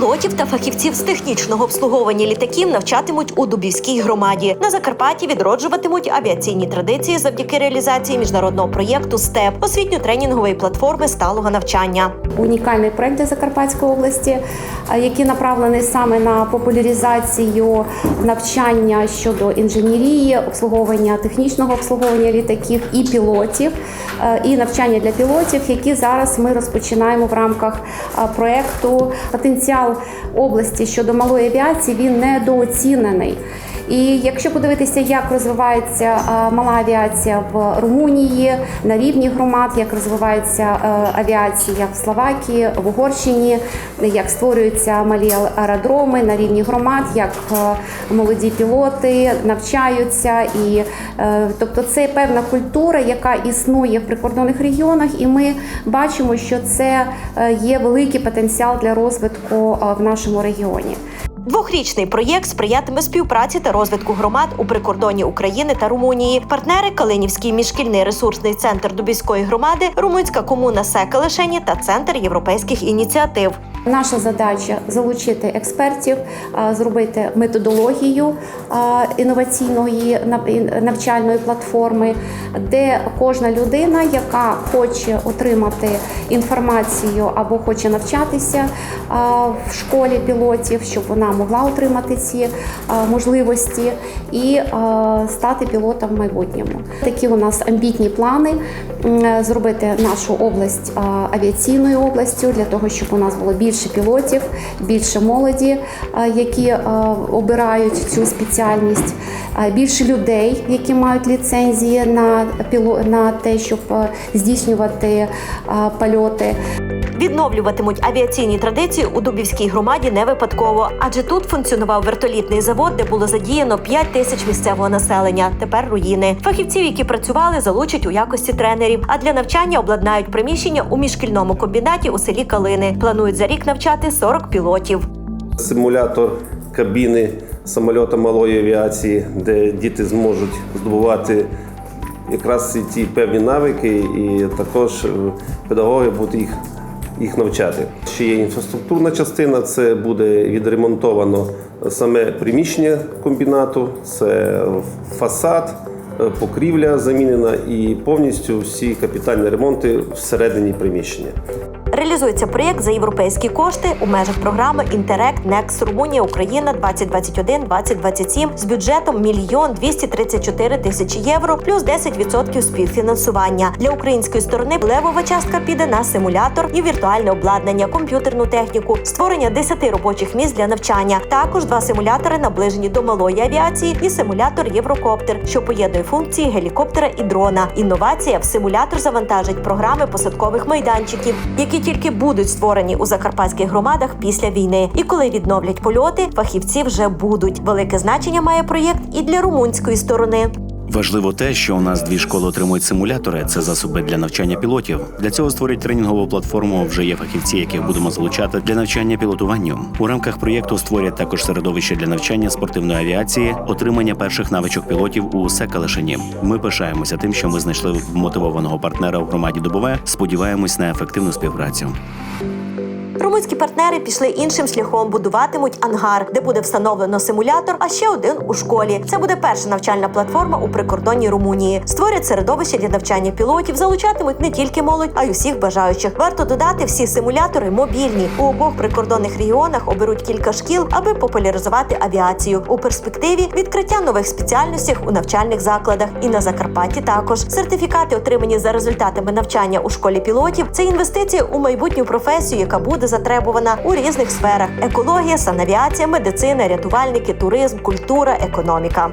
Пілотів та фахівців з технічного обслуговування літаків навчатимуть у Дубівській громаді. На Закарпатті відроджуватимуть авіаційні традиції завдяки реалізації міжнародного проєкту СТЕП освітньо-тренінгової платформи сталого навчання. унікальний проект для Закарпатської області, який направлений саме на популяризацію навчання щодо інженерії, обслуговування технічного обслуговування літаків і пілотів, і навчання для пілотів, які зараз ми розпочинаємо в рамках а, проекту. Потенціал області щодо малої авіації він недооцінений. І якщо подивитися, як розвивається мала авіація в Румунії на рівні громад, як розвивається е, авіація в Словакії, в Угорщині, як створюються малі аеродроми на рівні громад, як е, молоді пілоти навчаються, і е, тобто це певна культура, яка існує в прикордонних регіонах, і ми бачимо, що це е, є великий потенціал для розвитку е, в нашому регіоні. Двохрічний проєкт сприятиме співпраці та розвитку громад у прикордонні України та Румунії. Партнери Калинівський міжшкільний ресурсний центр Дубівської громади, Румунська комуна Секелешені та Центр європейських ініціатив. Наша задача залучити експертів, зробити методологію інноваційної навчальної платформи, де кожна людина, яка хоче отримати інформацію або хоче навчатися в школі пілотів, щоб вона могла отримати ці можливості і стати пілотом в майбутньому. Такі у нас амбітні плани зробити нашу область авіаційною областю для того, щоб у нас було більше пілотів, більше молоді, які обирають цю спеціальність, більше людей, які мають ліцензії на на те, щоб здійснювати польоти. Відновлюватимуть авіаційні традиції у Дубівській громаді не випадково, адже тут функціонував вертолітний завод, де було задіяно 5 тисяч місцевого населення. Тепер руїни. Фахівців, які працювали, залучать у якості тренерів. А для навчання обладнають приміщення у міжшкільному комбінаті у селі Калини. Планують за рік навчати 40 пілотів. Симулятор кабіни самольота малої авіації, де діти зможуть здобувати якраз ці певні навики, і також е, педагоги будуть їх, їх навчати. Ще є інфраструктурна частина, це буде відремонтовано саме приміщення комбінату, це фасад, покрівля замінена і повністю всі капітальні ремонти всередині приміщення. Реалізується проєкт за європейські кошти у межах програми Інтерект Некс Румунія Україна 2021-2027 з бюджетом мільйон 234 тисячі євро плюс 10% співфінансування. Для української сторони левова частка піде на симулятор і віртуальне обладнання, комп'ютерну техніку, створення 10 робочих місць для навчання. Також два симулятори наближені до малої авіації і симулятор Єврокоптер, що поєднує функції гелікоптера і дрона. Інновація в симулятор завантажить програми посадкових майданчиків, які тільки будуть створені у закарпатських громадах після війни. І коли відновлять польоти, фахівці вже будуть. Велике значення має проєкт і для румунської сторони. Важливо те, що у нас дві школи отримують симулятори. Це засоби для навчання пілотів. Для цього створять тренінгову платформу. Вже є фахівці, яких будемо залучати для навчання пілотуванню. У рамках проєкту створять також середовище для навчання спортивної авіації, отримання перших навичок пілотів у Секалишині. Ми пишаємося тим, що ми знайшли вмотивованого партнера у громаді Дубове. Сподіваємось на ефективну співпрацю. Румунські партнери пішли іншим шляхом, будуватимуть ангар, де буде встановлено симулятор, а ще один у школі. Це буде перша навчальна платформа у прикордонній Румунії. Створять середовище для навчання пілотів, залучатимуть не тільки молодь, а й усіх бажаючих. Варто додати, всі симулятори мобільні. У обох прикордонних регіонах оберуть кілька шкіл, аби популяризувати авіацію. У перспективі відкриття нових спеціальностей у навчальних закладах. І на Закарпатті також сертифікати, отримані за результатами навчання у школі пілотів. Це інвестиція у майбутню професію, яка буде затребувана у різних сферах: екологія, санавіація, медицина, рятувальники, туризм, культура, економіка.